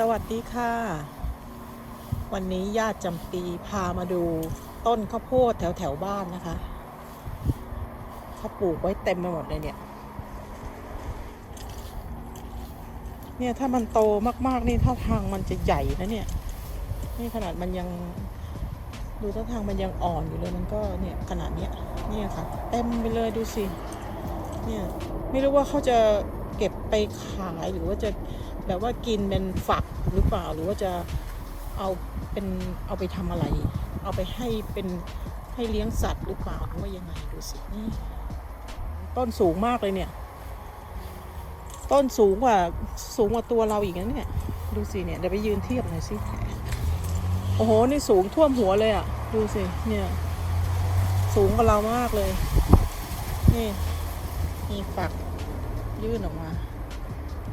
สวัสดีค่ะ วันนี้ญาติจำปีพามาดูต้นข้าวโพดแถวแถวบ้านนะคะเขาปลูกไว้เต็มไปหมดเลยเนี่ย เนี่ยถ้ามันโตมากๆนี่ท่าทางมันจะใหญ่นะเนี่ย นี่ขนาดมันยังดูท่าทางมันยังอ่อนอยู่เลยมันก็เนี่ยขนาดเนี้ยเนี่ยค่ะ เต็มไปเลยดูสิ เนี่ยไม่รู้ว่าเขาจะ เก็บไปขายหรือว่าจะแบบว่ากินเป็นฝักหรือเปล่า หรือว่าจะเอาเป็นเอาไปทำอะไร เอาไปให้เป็นให้เลี้ยงสัตว์หรือเปล่าหรือว่ายังไงดูสินี่ต้นสูงมากเลยเนี่ย ต้นสูงกว่าสูงกว่าตัวเราอีกนะเนี่ย ดูสิเนี่ยเดี๋ยวไปยืนเทียบหน่อยสิโอ้โหนี่สูงท่วมหัวเลยอะ่ะ ดูสิเนี่ย สูงกว่าเรามากเลย นี่มีฝัก ยื่นออกมา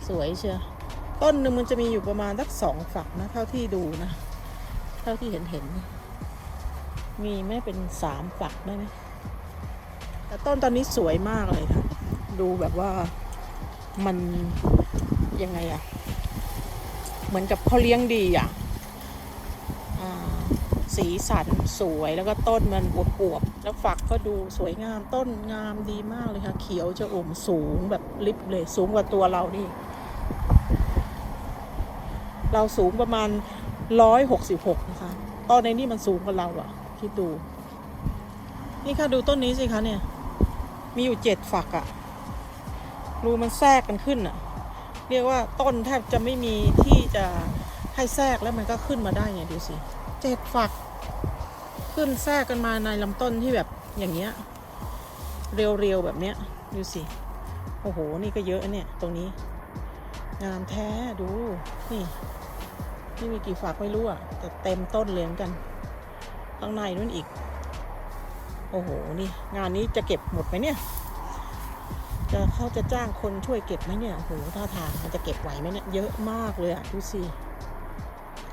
สวยเชียวต้นหนึ่งมันจะมีอยู่ประมาณสักสองฝักนะ เท่าที่ดูนะ เท่าที่เห็นเห็น มีไม่เป็นสามฝักได้ไหมแต่ต้นตอนนี้สวยมากเลยค่ะดูแบบว่ามันยังไงอะเหมือนกับเขาเลี้ยงดีอะอ่า สีสันสวยแล้วก็ต้นมันอวบๆแล้วฝักก็ดูสวยงามต้นงามดีมากเลยค่ะ เขียวจะอมสูงแบบลิบเลยสูงกว่าตัวเรานี่ เราสูงประมาณร้อยหกสิบหกนะคะต้นในนี่มันสูงกว่าเราอะคิดดู นี่ค่ะดูต้นนี้สิคะเนี่ย มีอยู่เจ็ดฝักอะรูมันแทรกกันขึ้นอะเรียกว่าต้นแทบจะไม่มีที่จะ ให้แทรกแล้วมันก็ขึ้นมาได้ไงดูสิเจ็ดฝัก ขึ้นแทรกกันมาในลำต้นที่แบบอย่างเงี้ย เรียวๆแบบเนี้ยดูสิ โอ้โห นี่ก็เยอะเนี่ย ตรงนี้ งามแท้ดู นี่นี่มีกี่ฝักไม่รู้อะแต่เต็มต้นเลยเหมือนกันข้างในนู่นอีก โอ้โห นี่ งานนี้จะเก็บหมดไหมเนี่ย จะเขาจะจ้างคนช่วยเก็บไหมเนี่ย โอ้โห ท่าทางมันจะเก็บไหวไหมเนี่ย เยอะมากเลยอะดูสิ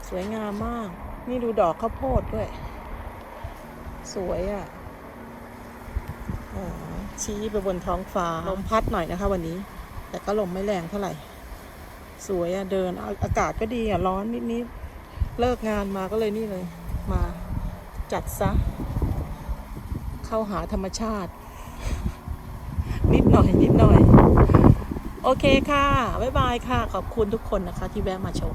สวยงามมาก นี่ดูดอกข้าวโพดด้วย สวยอะ่ะชี้ไปบนท้องฟ้า ลมพัดหน่อยนะคะ วันนี้ แต่ก็ลมไม่แรงเท่าไหร่ สวยอะ่ะเดินอาอากาศก็ดีอะ่ะร้อนนิดๆเลิกงานมาก็เลยนี่เลย มาจัดซะ เข้าหาธรรมชาติ นิดหน่อยนิดหน่อย โอเคค่ะ บ๊ายบายค่ะ ขอบคุณทุกคนนะคะที่แวะมาชม